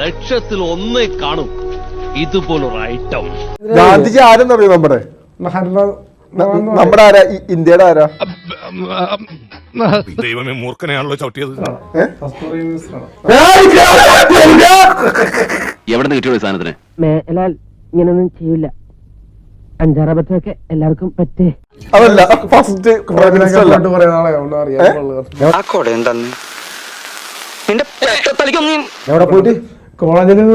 ലക്ഷത്തിൽ ഒന്നേ കാണും. ഇതുപോലൊരു ഐറ്റം ഗാന്ധിജി ആരെന്നറിയോ നമ്മുടെ? നമ്മുടെ ആരാ? ഇന്ത്യയുടെ ആരാ? ദൈവമേ മൂർഖനെയാണല്ലോ ചവിട്ടിയത്. എവിടെ നിന്ന് കിട്ടിയോ ഈ സാധനത്തിന്? മേലാൽ ഇങ്ങനൊന്നും ചെയ്യൂല. അഞ്ചാറബത്തൊക്കെ എല്ലാവർക്കും പറ്റേ. അതല്ല ഫസ്റ്റ് കൊട നിന്റെ പെട്ടത്തലിക്കൊന്നും എവിടെ പോയിട്ട്? കോളേജിൽ നിന്ന്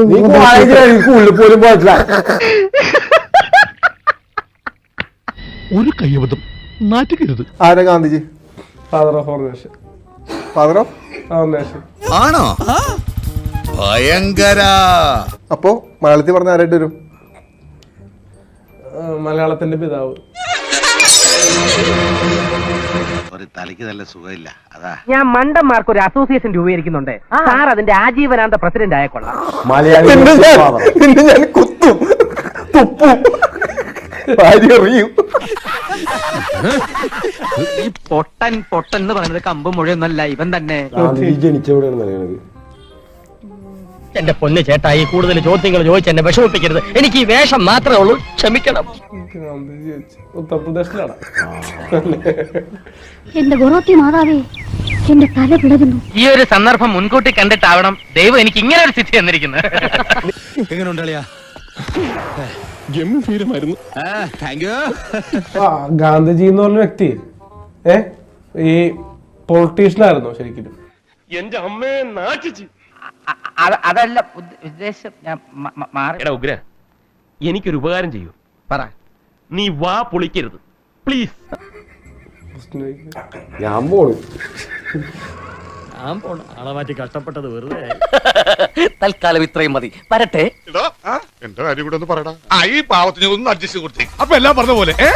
ഉള്ളിൽ പോലും പോയിട്ടില്ല. ഒരു കയ്യബദ്ധം. നാറ്റിക്കരുത് ആരാ Gandhiji? Father of our nation father of our nation ആണോ? ഭയങ്കര. അപ്പോ മലയാളത്തിൽ പറഞ്ഞ ആരായിട്ട് വരും? മലയാളത്തിന്റെ പിതാവ്. ഒരു തലയ്ക്ക് നല്ല സുഖമില്ല. അതാ. ഞാൻ മണ്ടന്മാർക്ക് ഒരു അസോസിയേഷൻ രൂപീകരിക്കുന്നുണ്ട്. സാർ അതിന്റെ ആജീവനാന്ത പ്രസിഡന്റ് ആയക്കൊള്ളാം നിന്നെ ഞാൻ നിന്നെ ഞാൻ കുത്തും. തുപ്പും. ഭാര്യ എറിയും. ഈ പൊട്ടൻ പൊട്ടൻ എന്ന് പറയുന്നത് കമ്പ് മുഴയൊന്നല്ല ഇവൻ തന്നെ. എന്റെ പൊന്ന് ചേട്ടായി കൂടുതൽ ചോദ്യങ്ങൾ ചോദിച്ച് എന്നെ വിഷമിപ്പിക്കരുത്. എനിക്ക് ഈ വേഷം മാത്രമേ ഉള്ളൂ. ക്ഷമിക്കണം. എന്റെ ഗുരുത്തി മാതാവേ എന്റെ തല പിടകുന്നു. ഈ ഒരു സന്ദർഭം മുൻകൂട്ടി കണ്ടിട്ടാവണം ദൈവം എനിക്ക് ഇങ്ങനെ ഒരു സ്ഥിതി തന്നിരിക്കുന്നത്. ഗംഭീരമായിരുന്നു ഗാന്ധിജി എന്ന് പറഞ്ഞ വ്യക്തി. ഏ? ഈ പൊളിറ്റീഷ്യനായിരുന്നു ശരിക്കും എന്റെ അമ്മയെ നാട്ടിച്ച് അതല്ല ഉദ്ദ- ഉദ്ദേശം ഞാൻ മാറി. ഉഗ്ര എനിക്കൊരു ഉപകാരം ചെയ്യൂ. പറ. നീ വാ പൊളിക്കരുത്. പ്ലീസ്. ഞാൻ പോണു. തൽക്കാലം ഇത്രയും മതി. വരട്ടെ. എന്റെ കാര്യം കൂടെ ഒന്ന് പറയടാ. ആ ഈ പാവത്തിന് ഒന്ന് അഡ്ജസ്റ്റ് കൊടുത്തേ. അപ്പൊ എല്ലാം പറഞ്ഞ പോലെ ഏ?